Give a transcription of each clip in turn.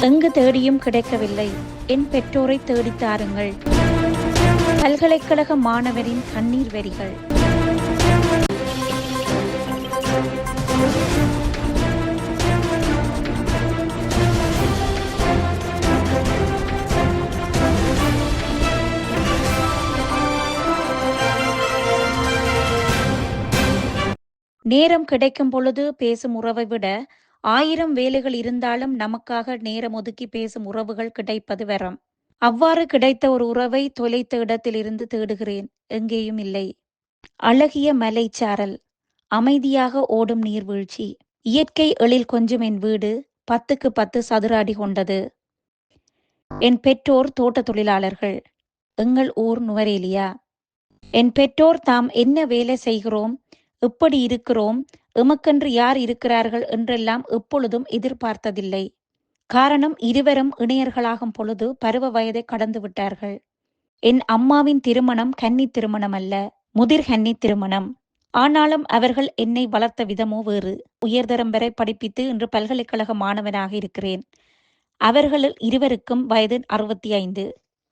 எங்கு தேடியும் கிடைக்கவில்லை. என் பெற்றோரை தேடித்தாருங்கள் பல்கலைக்கழக மாணவரின் கண்ணீர் வரிகள் நேரம் கிடைக்கும் பொழுது பேசும் உறவை விட ஆயிரம் வேலைகள் இருந்தாலும் நமக்காக நேரம் ஒதுக்கி பேசும் உறவுகள் கிடைப்பது வரம். அவ்வாறு கிடைத்த ஒரு உறவை தொலைத்த இடத்திலிருந்து தேடுகிறேன். எங்கேயும் இல்லை. அழகிய மலைச்சாரல். அமைதியாக ஓடும் நீர்வீழ்ச்சி. இயற்கை எழில் கொஞ்சம் என் வீடு. பத்துக்கு பத்து சதுர அடி கொண்டது. என் பெற்றோர் தோட்ட தொழிலாளர்கள். எங்கள் ஊர் நுவரேலியா. என் பெற்றோர் தாம் என்ன வேலை செய்கிறோம்? எப்படி இருக்கிறோம்? எமக்கென்று யார் இருக்கிறார்கள்? என்றெல்லாம் எப்பொழுதும் எதிர்பார்த்ததில்லை. காரணம் இருவரும் இணையர்களாகும் பொழுது பருவ வயதை கடந்து விட்டார்கள். என் அம்மாவின் திருமணம் கன்னி திருமணம் அல்ல முதிர் கன்னி திருமணம். ஆனாலும் அவர்கள் என்னை வளர்த்த விதமோ வேறு. உயர்தரம் வரை படிப்பித்து இன்று பல்கலைக்கழக மாணவனாக இருக்கிறேன். அவர்களில் இருவருக்கும் வயது அறுபத்தி ஐந்து.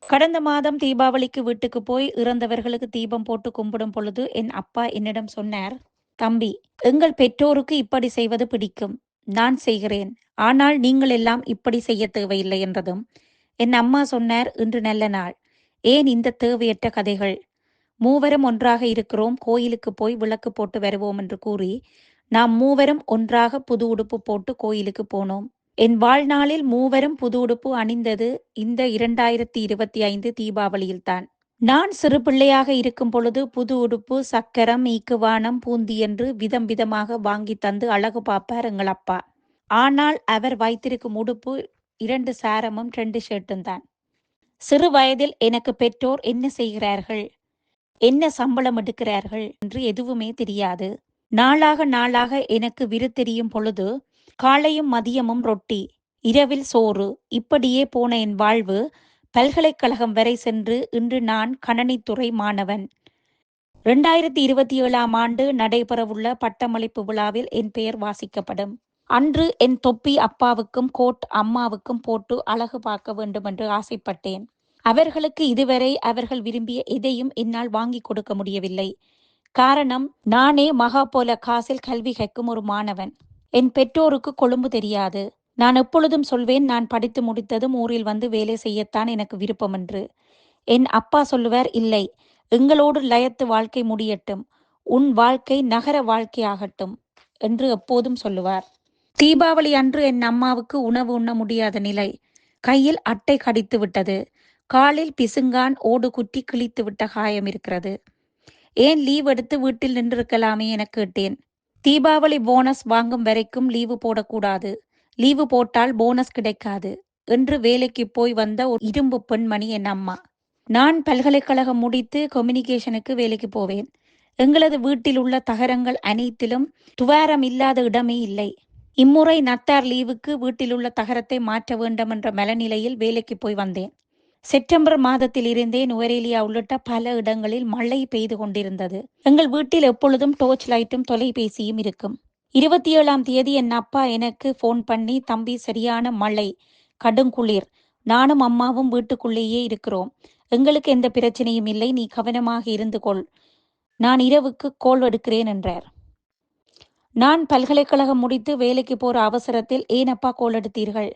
கடந்த மாதம் தீபாவளிக்கு வீட்டுக்கு போய் இறந்தவர்களுக்கு தீபம் போட்டு கும்பிடும் பொழுது என் அப்பா என்னிடம் சொன்னார் தம்பி எங்கள் பெற்றோருக்கு இப்படி செய்வது பிடிக்கும். நான் செய்கிறேன். ஆனால் நீங்கள் எல்லாம் இப்படி செய்ய தேவையில்லை என்றதும் என் அம்மா சொன்னார் இன்று நல்ல நாள். ஏன் இந்த தேவையற்ற கதைகள்? மூவரும் ஒன்றாக இருக்கிறோம். கோயிலுக்கு போய் விளக்கு போட்டு வருவோம் என்று கூறி நாம் மூவரும் ஒன்றாக புது உடுப்பு போட்டு கோயிலுக்கு போனோம். என் வாழ்நாளில் மூவரும் புது உடுப்பு அணிந்தது இந்த இரண்டாயிரத்தி இருபத்தி ஐந்து தீபாவளியில்தான். நான் சிறு பிள்ளையாக இருக்கும் பொழுது புது உடுப்பு சக்கரம் ஈக்குவானம் பூந்தி என்று விதம் விதமாக வாங்கி தந்து அழகு பார்ப்பார் எங்கள் அப்பா. ஆனால் அவர் வைத்திருக்கும் உடுப்பு இரண்டு சாரமும் ரெண்டு ஷர்ட்டும் தான். சிறு வயதில் எனக்கு பெற்றோர் என்ன செய்கிறார்கள்? என்ன சம்பளம் எடுக்கிறார்கள் என்று எதுவுமே தெரியாது. நாளாக நாளாக எனக்கு விரு தெரியும் பொழுது காலையும் மதியமும் ரொட்டி இரவில் சோறு. இப்படியே போன என் வாழ்வு பல்கலைக்கழகம் வரை சென்று இன்று நான் கணனித்துறை மாணவன். இரண்டாயிரத்தி இருபத்தி ஏழாம் ஆண்டு நடைபெறவுள்ள பட்டமளிப்பு விழாவில் என் பெயர் வாசிக்கப்படும். அன்று என் தொப்பி அப்பாவுக்கும் கோட் அம்மாவுக்கும் போட்டு அழகு பார்க்க வேண்டும் என்று ஆசைப்பட்டேன். அவர்களுக்கு இதுவரை அவர்கள் விரும்பிய எதையும் என்னால் வாங்கி கொடுக்க முடியவில்லை. காரணம் நானே மகா போல காசில் கல்வி கைக்கும் ஒரு மாணவன். என் பெற்றோருக்கு கொழும்பு தெரியாது. நான் எப்பொழுதும் சொல்வேன் நான் படித்து முடித்ததும் ஊரில் வந்து வேலை செய்யத்தான் எனக்கு விருப்பம் என்று. என் அப்பா சொல்லுவார் இல்லை எங்களோடு லயத்து வாழ்க்கை முடியட்டும். உன் வாழ்க்கை நகர வாழ்க்கையாகட்டும் என்று எப்போதும் சொல்லுவார். தீபாவளி அன்று என் அம்மாவுக்கு உணவு உண்ண முடியாத நிலை. கையில் அட்டை கடித்து விட்டது. காலில் பிசுங்கான் ஓடு குட்டி கிழித்து விட்ட காயம் இருக்கிறது. ஏன் லீவ் எடுத்து வீட்டில் நின்றிருக்கலாமே என கேட்டேன். தீபாவளி போனஸ் வாங்கும் வரைக்கும் லீவு போடக்கூடாது. லீவு போட்டால் போனஸ் கிடைக்காது. என்று வேலைக்கு போய் வந்த ஒரு இரும்பு பெண்மணி என் அம்மா. நான் பல்கலைக்கழகம் முடித்து கம்யூனிகேஷனுக்கு வேலைக்கு போவேன். எங்களது வீட்டில் உள்ள தகரங்கள் அனைத்திலும் துவாரம் இல்லாத இடமே இல்லை. இம்முறை நத்தார் லீவுக்கு வீட்டில் உள்ள தகரத்தை மாற்ற வேண்டும் என்ற மலநிலையில் வேலைக்கு போய் வந்தேன். செப்டம்பர் மாதத்தில் இருந்தே நுவரேலியா உள்ளிட்ட பல இடங்களில் மழை பெய்து கொண்டிருந்தது. எங்கள் வீட்டில் எப்பொழுதும் டோர்ச் லைட்டும் தொலைபேசியும் இருக்கும். இருபத்தி ஏழாம் தேதி என் அப்பா எனக்கு ஃபோன் பண்ணி தம்பி சரியான மழை. கடுங்குளிர் நானும் அம்மாவும் வீட்டுக்குள்ளேயே இருக்கிறோம். எங்களுக்கு எந்த பிரச்சனையும் இல்லை. நீ கவனமாக இருந்து கொள். நான் இரவுக்கு கோல் எடுக்கிறேன் என்றார். நான் பல்கலைக்கழகம் முடித்து வேலைக்கு போற அவசரத்தில் ஏன் அப்பா கோல் எடுத்தீர்கள்?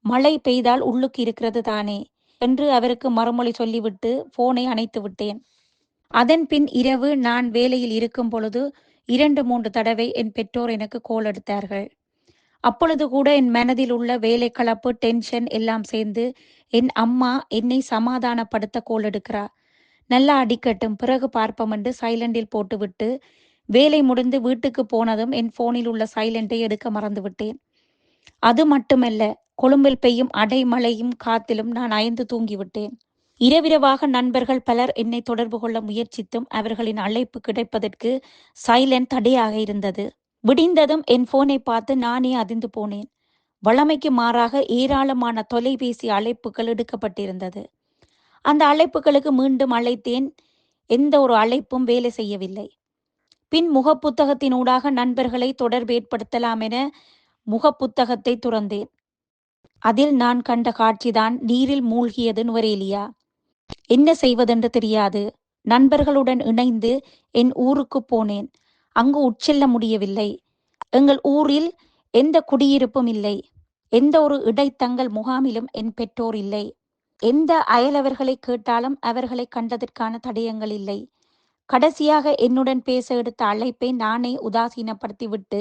மழை பெய்தால் உள்ளுக்கு இருக்கிறது தானே. என்று அவருக்கு மறுமொழி சொல்லிவிட்டு போனை அணைத்து விட்டேன். அதன் பின் இரவு நான் வேலையில் இருக்கும் பொழுது இரண்டு மூன்று தடவை என் பெற்றோர் எனக்கு கோல் எடுத்தார்கள். அப்பொழுது கூட என் மனதில் உள்ள வேலை கலப்பு டென்ஷன் எல்லாம் சேர்ந்து என் அம்மா என்னை சமாதானப்படுத்த கோல் எடுக்கிறா நல்லா அடிக்கட்டும் பிறகு பார்ப்போம் என்று சைலண்டில் போட்டுவிட்டு வேலை முடிந்து வீட்டுக்கு போனதும் என் போனில் உள்ள சைலண்டை எடுக்க மறந்துவிட்டேன். அது மட்டுமல்ல கொழும்பில் பெய்யும் அடைமழையும் காத்திலும் நான் அயந்து தூங்கிவிட்டேன். இரவிரவாக நண்பர்கள் பலர் என்னை தொடர்பு கொள்ள முயற்சித்தும் அவர்களின் அழைப்பு கிடைப்பதற்கு சைலண்ட் தடையாக இருந்தது. விடிந்ததும் என் போனை பார்த்து நானே அதிர்ந்து போனேன். வழமைக்கு மாறாக ஏராளமான தொலைபேசி அழைப்புகள் எடுக்கப்பட்டிருந்தது. அந்த அழைப்புகளுக்கு மீண்டும் அழைத்தேன். எந்த ஒரு அழைப்பும் வேலை செய்யவில்லை. பின் முகப்புத்தகத்தினூடாக நண்பர்களை தொடர்பு ஏற்படுத்தலாம் என முகப்புத்தகத்தை துறந்தேன். அதில் நான் கண்ட காட்சிதான் நீரில் மூழ்கியது நுவரேலியா என்ன செய்வதென்று தெரியாது. நண்பர்களுடன் இணைந்து என் ஊருக்கு போனேன். அங்கு உட்செல்ல முடியவில்லை. எங்கள் ஊரில் எந்த குடியிருப்பும் இல்லை. எந்த ஒரு இடைத்தங்கள் முகாமிலும் என் பெற்றோர் இல்லை. எந்த அயலவர்களை கேட்டாலும் அவர்களை கண்டதற்கான தடயங்கள் இல்லை. கடைசியாக என்னுடன் பேச எடுத்த அழைப்பை நானே உதாசீனப்படுத்திவிட்டு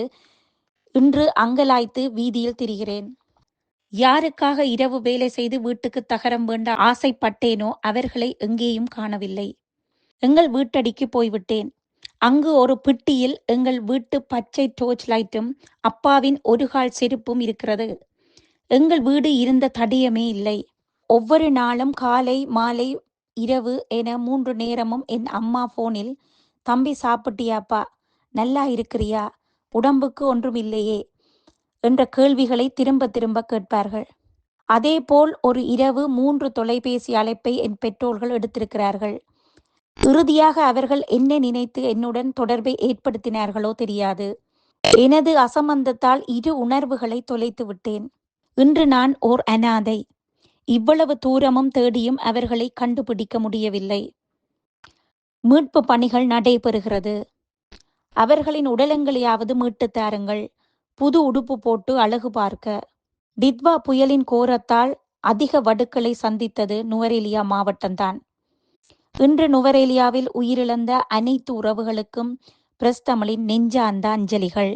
இன்று அங்கலாய்த்து வீதியில் திரிகிறேன். யாருக்காக இரவு வேலை செய்து வீட்டுக்கு தகரம் வேண்ட ஆசைப்பட்டேனோ அவர்களை எங்கேயும் காணவில்லை. எங்கள் வீட்டடிக்கு போய்விட்டேன். அங்கு ஒரு பெட்டியில் எங்கள் வீட்டு பச்சை டோர்ச் லைட்டும் அப்பாவின் ஒரு கால் செருப்பும் இருக்கிறது. எங்கள் வீடு இருந்த தடயமே இல்லை. ஒவ்வொரு நாளும் காலை மாலை இரவு என மூன்று நேரமும் என் அம்மா போனில் தம்பி சாப்பிட்டியாப்பா? நல்லா இருக்கிறியா? உடம்புக்கு ஒன்றும் இல்லையே? என்ற கேள்விகளை திரும்ப திரும்ப கேட்பார்கள். அதேபோல் ஒரு இரவு மூன்று தொலைபேசி அழைப்பை என் பெற்றோர்கள் எடுத்திருக்கிறார்கள். இறுதியாக அவர்கள் என்ன நினைத்து என்னுடன் தொடர்பை ஏற்படுத்தினார்களோ தெரியாது. எனது அசம்பந்தத்தால் இரு உணர்வுகளை தொலைத்து விட்டேன். இன்று நான் ஓர் அனாதை. இவ்வளவு தூரமும் தேடியும் அவர்களை கண்டுபிடிக்க முடியவில்லை. மீட்பு பணிகள் நடைபெறுகிறது. அவர்களின் உடலங்களையாவது மீட்டு தாருங்கள். புது உடுப்பு போட்டு அழகு பார்க்க. டித்வா புயலின் கோரத்தால் அதிக வடுக்களை சந்தித்தது நுவரேலியா மாவட்டம்தான். இன்று நுவரேலியாவில் உயிரிழந்த அனைத்து உறவுகளுக்கும் பிரஸ்தமலின் நெஞ்சார்ந்த அஞ்சலிகள்.